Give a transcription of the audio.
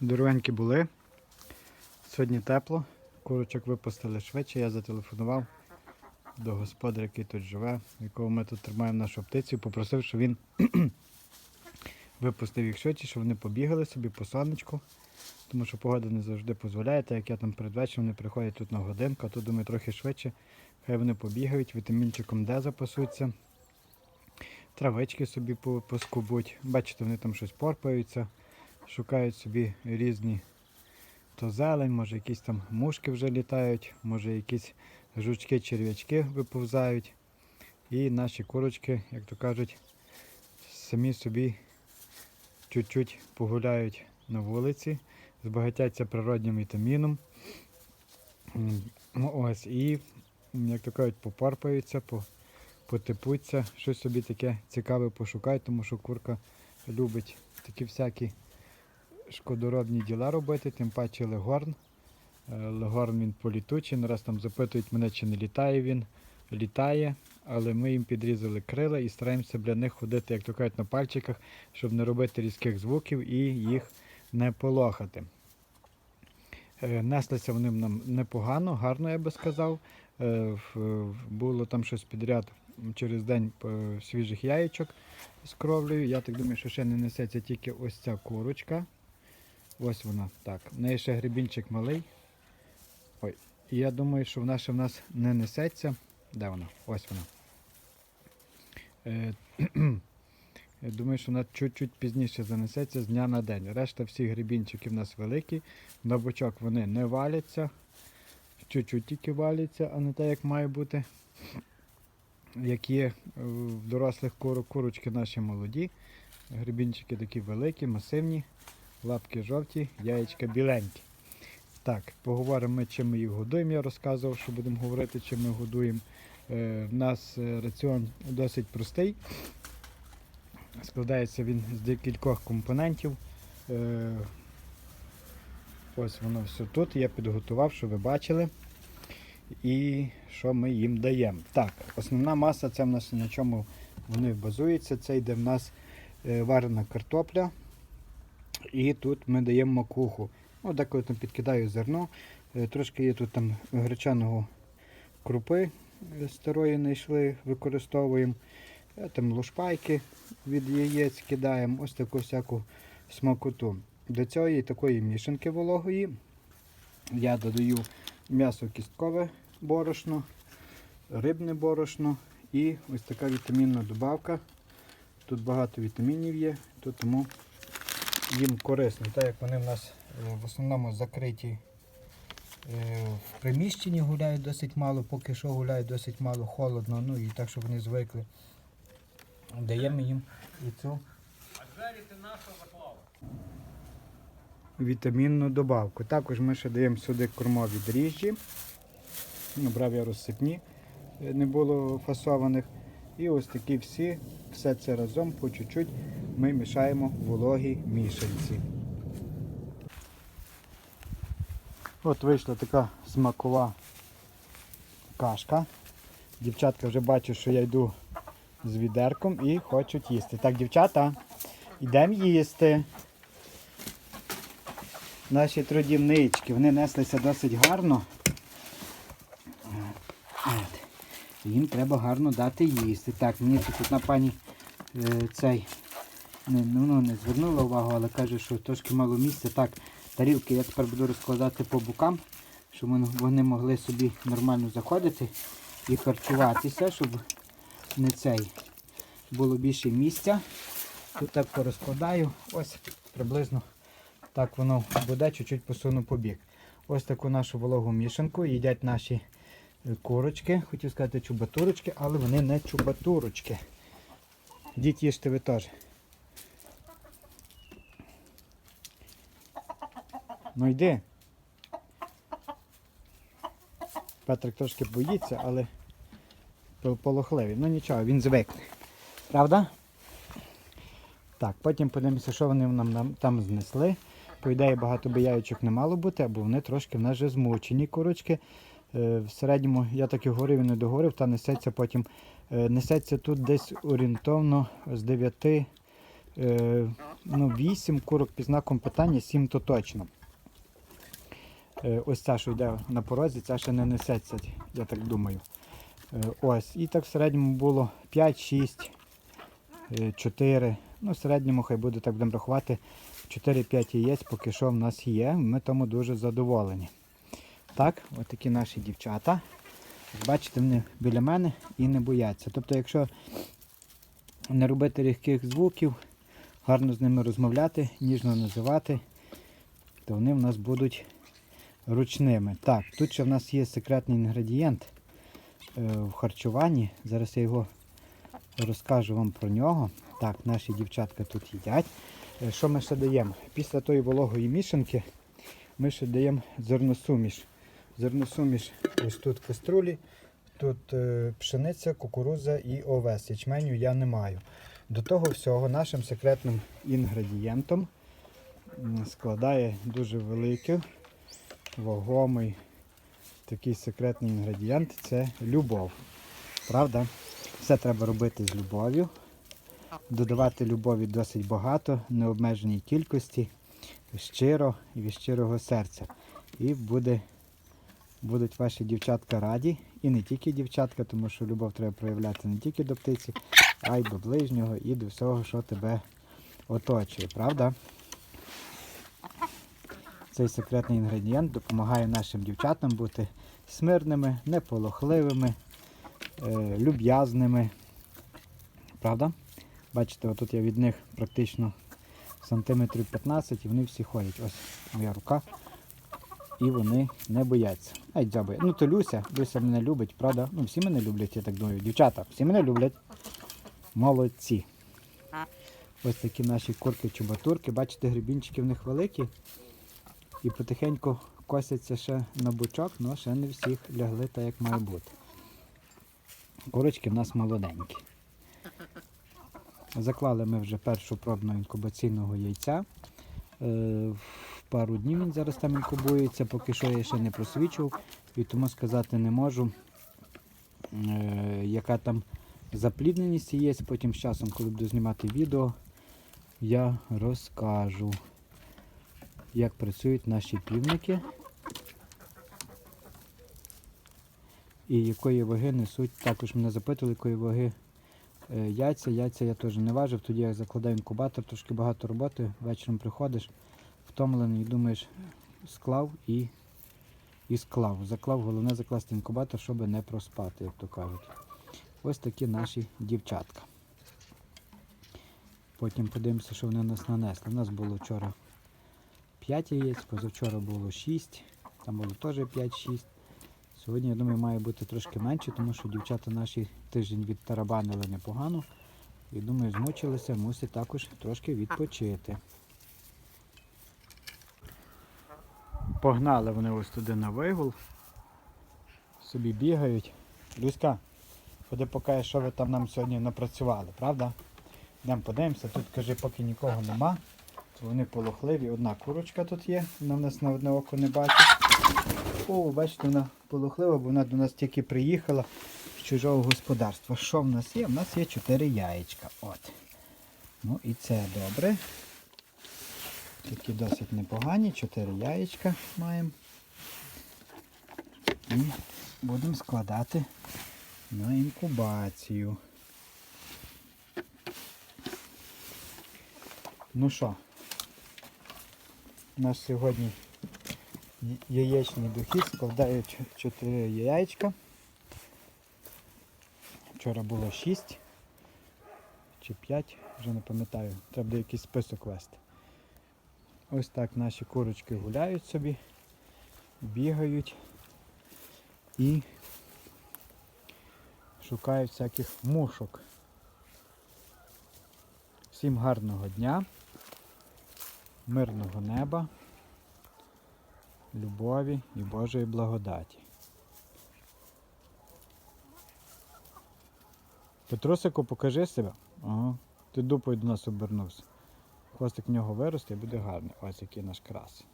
Дорогенькі були. Сьогодні тепло. Курочок випустили швидше. Я зателефонував до господаря, який тут живе, якого ми тут тримаємо нашу птицю, попросив, щоб він випустив їх швидше, щоб вони побігали собі по сонечку. Тому що погода не завжди дозволяє, так як я там перед вечором вони приходять тут на годинку, а тут думаю трохи швидше. Хай вони побігають, вітамінчиком Д запасуться, травички собі поскубуть. Бачите, вони там щось порпаються, шукають собі різні то зелень, може якісь там мушки вже літають, може якісь жучки, черв'ячки виповзають. І наші курочки, як то кажуть, самі собі чуть-чуть погуляють на вулиці, збагатяться природнім вітаміном. Ось, і, як то кажуть, попарпаються, по- потипуться, щось собі таке цікаве пошукають, тому що курка любить такі всякі шкодоробні діла робити, тим паче легорн. Е, Легорн він політучий. Нараз там запитують мене, чи не літає він. Літає, але ми їм підрізали крила і стараємося для них ходити, як то кажуть, на пальчиках, щоб не робити різких звуків і їх не полохати. Е, Неслися вони нам непогано, гарно, я би сказав. Е, Було там щось підряд через день свіжих яєчок з кровлею. Я так думаю, що ще не несеться тільки ось ця курочка. Ось вона. Так. В неї ще грибінчик малий. Ой. І я думаю, що вона ще в нас не несеться. Де вона? Ось вона. Е, я думаю, що вона чуть-чуть пізніше занесеться з дня на день. Решта всіх грибінчиків у нас великі. На бочок вони не валяться. Чуть-чуть тільки валяться, а не так, як має бути. Як є е, в дорослих курочки наші молоді. Грибінчики такі великі, масивні. Лапки жовті, яєчка біленькі. Так, поговоримо ми, чим ми їх годуємо. Я розказував, що будемо говорити, чим ми годуємо. Е, в нас е, раціон досить простий. Складається він з декількох компонентів. Е, ось воно все тут. Я підготував, щоб ви бачили. І що ми їм даємо. Так, основна маса це в нас на чому вони базуються. Це йде в нас е, варена картопля. І тут ми даємо макуху. Ну, деколи там підкидаю зерно. Е, Трошки є тут там гречаного крупи е, старої знайшли, використовуємо. Е, Там лушпайки від яєць кидаємо, ось таку всяку смакоту. До цієї такої мішанки вологої я додаю м'ясо кісткове борошно, рибне борошно і ось така вітамінна добавка. Тут багато вітамінів є, то тому їм корисно, так як вони в нас е, в основному закриті е, в приміщенні гуляють досить мало, поки що гуляють досить мало, холодно, ну і так, щоб вони звикли. Даємо їм і цю вітамінну добавку. Також ми ще даємо сюди кормові дріжджі. Ну, брав я розсипні, е, не було фасованих. І ось такі всі, все це разом по чуть-чуть ми мішаємо в вологій мішанці. От вийшла така смакова кашка. Дівчатка вже бачать, що я йду з відерком і хочуть їсти. Так, дівчата, йдемо їсти. Наші трудівнички, вони неслися досить гарно. От. Їм треба гарно дати їсти. Так, мені тут одна пані е, цей не, ну, ну, не звернула увагу, але каже, що трошки мало місця. Так, тарілки я тепер буду розкладати по бокам, щоб вони- могли собі нормально заходити і харчуватися, щоб не цей було більше місця. Тут так порозкладаю. Ось приблизно так воно буде, чуть-чуть посуну по бік. Ось таку нашу вологу мішанку їдять наші курочки. Хотів сказати чубатурочки, але вони не чубатурочки. Діть їжте ви теж. Ну йди. Петрик трошки боїться, але пол- полохливий. Ну нічого, він звикне. Правда? Так, потім подивимося, що вони нам, там знесли. По ідеї багато би не мало бути, або вони трошки в нас вже змучені курочки. Е, в середньому я так і говорив і не договорив, та несеться потім. Е, несеться тут десь орієнтовно з 9 Е, ну, 8 курок під знаком питання, 7 то точно. Ось ця, що йде на порозі, ця ще не несеться, я так думаю. Ось. І так в середньому було 5, 6, е, 4. Ну, в середньому хай буде так будемо рахувати. 4-5 яєць поки що в нас є. Ми тому дуже задоволені. Так, от такі наші дівчата. Бачите, вони біля мене і не бояться. Тобто, якщо не робити різких звуків, гарно з ними розмовляти, ніжно називати, то вони в нас будуть ручними. Так, тут ще в нас є секретний інгредієнт е, в харчуванні. Зараз я його розкажу вам про нього. Так, наші дівчатка тут їдять. Е, Що ми ще даємо? Після тої вологої мішанки ми ще даємо зерносуміш. Зерносуміш ось тут в каструлі, тут е, пшениця, кукурудза і овес. Ячменю я не маю. До того всього нашим секретним інгредієнтом складає дуже великий, вагомий такий секретний інгредієнт це любов. Правда? Все треба робити з любов'ю. Додавати любові досить багато, необмеженій кількості, щиро і від щирого серця. І буде, будуть ваші дівчатка раді. І не тільки дівчатка, тому що любов треба проявляти не тільки до птиці, а й до ближнього і до всього, що тебе оточує, правда? Цей секретний інгредієнт допомагає нашим дівчатам бути смирними, неполохливими, е, люб'язними. Правда? Бачите, отут я від них практично сантиметрів 15 і вони всі ходять. Ось моя рука. І вони не бояться. Ай, дзьобає. Ну то Люся, Люся мене любить, правда? Ну всі мене люблять, я так думаю. Дівчата, всі мене люблять. Молодці. Ось такі наші курки-чубатурки. Бачите, грибінчики в них великі. І потихеньку косяться ще на бучок, але ще не всіх лягли так, як має бути. Курочки в нас молоденькі. Заклали ми вже першу пробну інкубаційного яйця. Пару днів він зараз там інкубується, поки що я ще не просвічував, і тому сказати не можу, е, яка там заплідненість є. Потім з часом, коли буду знімати відео, я розкажу, як працюють наші півники і якої ваги несуть. Також мене запитували, якої ваги Е, Яйця, яйця я теж не важив, тоді я закладаю інкубатор, трошки багато роботи, вечором приходиш, втомлений, думаєш, склав і, і склав. Заклав, головне закласти інкубатор, щоб не проспати, як то кажуть. Ось такі наші дівчатка. Потім подивимося, що вони нас нанесли. У нас було вчора 5 яєць, позавчора було 6, там було теж 5-6. Сьогодні, я думаю, має бути трошки менше, тому що дівчата наші тиждень відтарабанили непогано. І думаю, змучилися, мусять також трошки відпочити. Погнали вони ось туди на вигул. Собі бігають. Люська, ходи покажи, що ви там нам сьогодні напрацювали, правда? Йдемо подивимося, тут каже, поки нікого нема. Вони полохливі. Одна курочка тут є, вона в нас на одне око не бачить. О, бачите, вона полохлива, бо вона до нас тільки приїхала з чужого господарства. Що в нас є? У нас є 4 яєчка. От. Ну і це добре. Такі досить непогані, 4 яєчка маємо. І будемо складати на інкубацію. Ну що, у нас сьогодні я- яєчний дохід складає 4 яєчка. Вчора було 6 чи 5, вже не пам'ятаю. Треба якийсь список вести. Ось так наші курочки гуляють собі, бігають і шукають всяких мушок. Всім гарного дня, мирного неба любові і Божої благодаті. Петрусику, покажи себе. Ага. Ти дупою до нас обернувся. Хвостик в нього виросте і буде гарний. Ось який наш крас.